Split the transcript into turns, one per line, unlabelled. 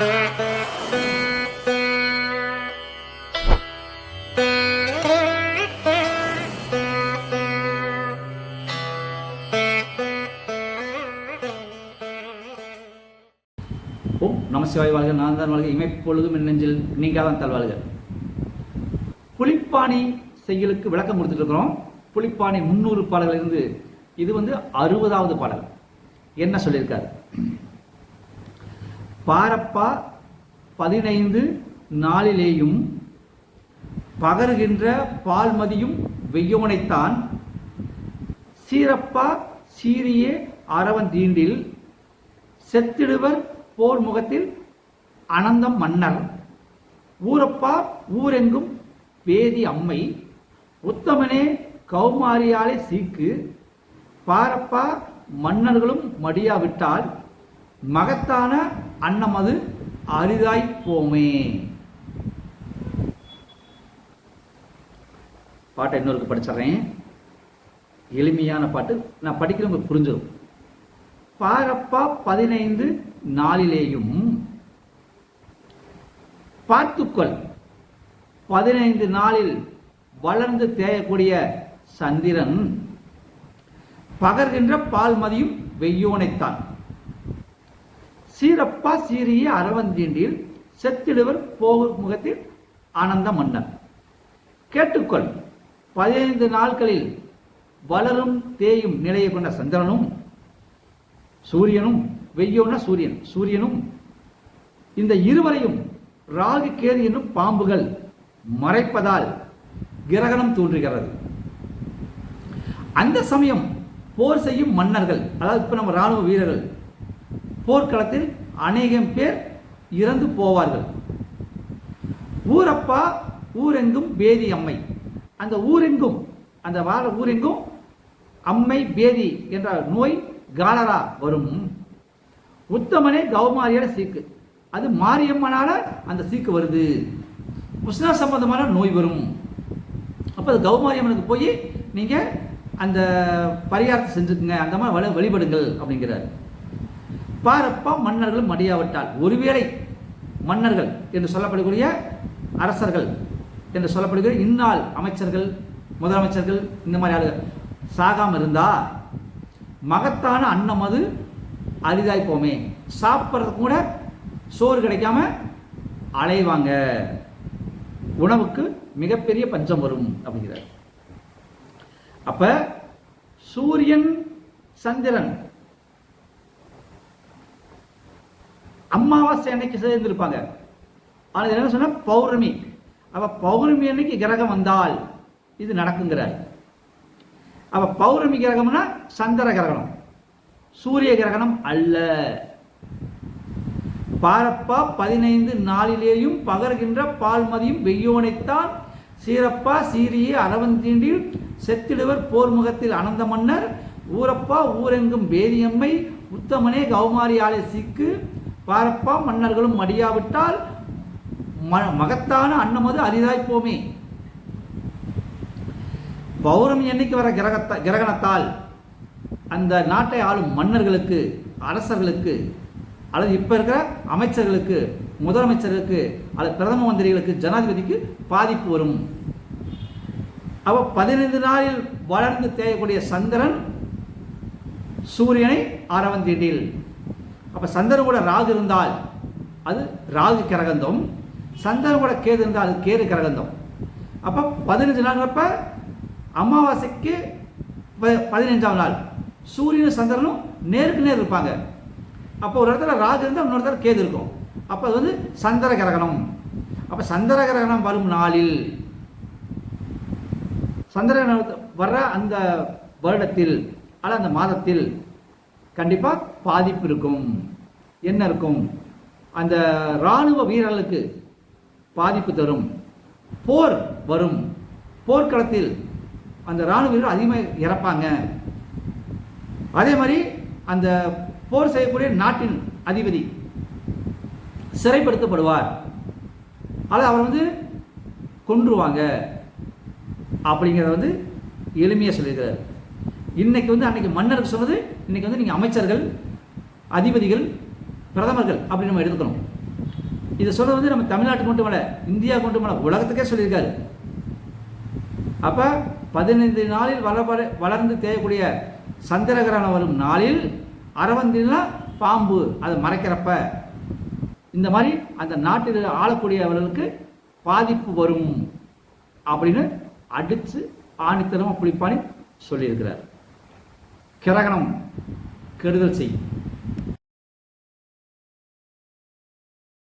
ஓ நமசிவாய் வாழ்க நான் தான் வாழ்க இமைப்பொழுதும் மின்னஞ்சில் நெஞ்சில் நீங்கள் தான் தல்வாழ்க புலிப்பாணி செய்யலுக்கு விளக்கம் கொடுத்துட்டு இருக்கிறோம் புளிப்பாணி முன்னூறு பாடல்கள் இருந்து இது வந்து அறுபதாவது பாடல். என்ன சொல்லியிருக்காரு? பாரப்பா பதினைந்து நாளிலேயும் பகருகின்ற பால்மதியும் வெய்யோனைத்தான். சீரப்பா சீரியே அரவன் தீண்டில் செத்திடுவர் போர் முகத்தில் அனந்தம் மன்னர். ஊரப்பா ஊரெங்கும் வேதி அம்மை. உத்தமனே கௌமாரியாலே சீக்கு. பாரப்பா மன்னர்களும் மடியாவிட்டால் மகத்தான அன்னமது அரிதாய் போமே. பாட்டை இன்னொருக்கு படிச்சிடுறேன். எளிமையான பாட்டு. நான் படிக்கிறவங்க புரிஞ்சிடும் பாரப்பா பதினைந்து நாளிலேயும் பார்த்துக்கொள். பதினைந்து நாளில் வளர்ந்து தேயக்கூடிய சந்திரன் பகர்கின்ற பால்மதியும் வெய்யோனைத்தான். சீரப்பா சீரிய அரவந்தீண்டில் செத்திடுவர் போகும் முகத்தில் ஆனந்த மன்னர் கேட்டுக்கொள் பதினைந்து நாட்களில் வளரும் தேயும் நிலையை கொண்ட சந்திரனும் சூரியனும் வெய்யோனா சூரியன் சூரியனும் இந்த இருவரையும் ராகு கேது என்னும் பாம்புகள் மறைப்பதால் கிரகணம் தோன்றுகிறது. அந்த சமயம் போர் செய்யும் மன்னர்கள் அதாவது இப்ப நம்ம ராணுவ வீரர்கள் போர்க்களத்தில் அநேகம் பேர் இறந்து போவார்கள். ஊரப்பா ஊரெங்கும் பேதி அம்மை. அந்த ஊரெங்கும் அந்த வார ஊரெங்கும் அம்மை பேதி என்ற நோய் காலரா வரும். உத்தமனே கௌமாரியோட சீக்கு. அது மாரியம்மனால அந்த சீக்கு வருது. உஷ்ண சம்பந்தமான நோய் வரும். அப்போ அது கௌமாரியம்மனுக்கு போய் நீங்கள் அந்த பரிகாரத்தை செஞ்சுக்குங்க அந்த மாதிரி வழி வழிபடுங்கள் அப்படிங்கிறார். பாரப்பா மன்னர்கள் மடியாவிட்டால். ஒருவேளை மன்னர்கள் என்று சொல்லப்படக்கூடிய அரசர்கள் என்று சொல்லப்படுகிற இந்நாள் அமைச்சர்கள் முதலமைச்சர்கள் இந்த மாதிரி ஆளுகள் சாகாமல் இருந்தா மகத்தான அன்னம் அது அரிதாய் போமே சாப்பிட்றதுக்கு கூட சோறு கிடைக்காம அலைவாங்க. உணவுக்கு மிகப்பெரிய பஞ்சம் வரும் அப்படிங்கிறார். அப்ப சூரியன் சந்திரன் அமாவாசை அன்னைக்கு சேர்ந்திருப்பாங்க ஆனால் என்ன சொன்ன பௌர்ணமி. அப்ப பௌர்ணமி அன்னைக்கு கிரகம் வந்தால் இது நடக்குங்கிறார். அப்ப பௌர்ணமி கிரகம்னா சந்திர கிரகணம். சூரிய கிரகணம் அல்ல. பாரப்பா பதினைந்து நாளிலேயும் பகர்கின்ற பால்மதியும் வெய்யோனைத்தான் சீரப்பா சீரியே அரவந்தீண்டில் செத்திடுவர் போர்முகத்தில் அனந்த மன்னர். ஊரப்பா ஊரெங்கும் வேதியம்மை உத்தமனே கௌமாரி ஆலை சீக்கு. பாரப்பா மன்னர்களும் மடியாவிட்டால் ம- மகத்தான அன்னமது அரிதாய் போமே பௌர்ணமி அன்னைக்கு வர கிரகத்த கிரகணத்தால் அந்த நாட்டை ஆளும் மன்னர்களுக்கு அரசர்களுக்கு அல்லது இப்போ இருக்கிற அமைச்சர்களுக்கு முதலமைச்சர்களுக்கு அல்லது பிரதம மந்திரிகளுக்கு ஜனாதிபதிக்கு பாதிப்பு வரும். அப்போ பதினைந்து நாளில் வளர்ந்து தேயக்கூடிய சந்திரன் சூரியனை ஆரவந்தீண்டில் அப்போ சந்திரன் கூட ராகு இருந்தால் அது ராகு கிரகந்தம் சந்திரன் கூட கேது இருந்தால் அது கேது கிரகந்தம். அப்போ பதினஞ்சு நாள்ங்கிறப்ப அமாவாசைக்கு ப- நாள். சூரியனும் சந்திரனும் நேருக்கு நேர் இருப்பாங்க. அப்போ ஒரு இடத்துல ராகு இருந்தால் இன்னொரு இடத்துல கேது இருக்கும். அப்போ அது வந்து சந்திர கிரகணம். அப்போ சந்திர கிரகணம் வரும் நாளில். சந்திர வர்ற அந்த வருடத்தில் அல்ல அந்த மாதத்தில் கண்டிப்பாக பாதிப்பு இருக்கும். என்ன இருக்கும்? அந்த இராணுவ வீரர்களுக்கு பாதிப்பு தரும். போர் வரும். போர்க்களத்தில் அந்த இராணுவ வீரர் அதிகமாக இறப்பாங்க. அதே மாதிரி அந்த போர் செய்யக்கூடிய நாட்டின் அதிபதி சிறைப்படுத்தப்படுவார். அல்லது அவர் வந்து கொன்றுவாங்க. அப்படிங்கிறத வந்து எளிமையாக சொல்லியிருக்கிறார். இன்னைக்கு வந்து அன்னைக்கு மன்னருக்கு சொன்னது இன்னைக்கு வந்து நீங்கள் அமைச்சர்கள் அதிபதிகள் பிரதமர்கள் அப்படின்னு நம்ம எடுத்துக்கணும். இதை சொல்ல வந்து நம்ம தமிழ்நாட்டுக்கு மட்டும் இல்லை இந்தியா மட்டும் இல்லை உலகத்துக்கே சொல்லியிருக்காரு. அப்போ பதினைந்து நாளில் வளர வளர்ந்து தேயக்கூடிய சந்திரகிரகணம் வரும் நாளில் அரவந்தினா பாம்பு. அதை மறைக்கிறப்ப இந்த மாதிரி அந்த நாட்டில் ஆளக்கூடியவர்களுக்கு பாதிப்பு வரும் அப்படின்னு அடித்து ஆணித்தனமாக புளிப்பானி சொல்லியிருக்கிறார். கிரகணம் கெடுதல் செய்யும்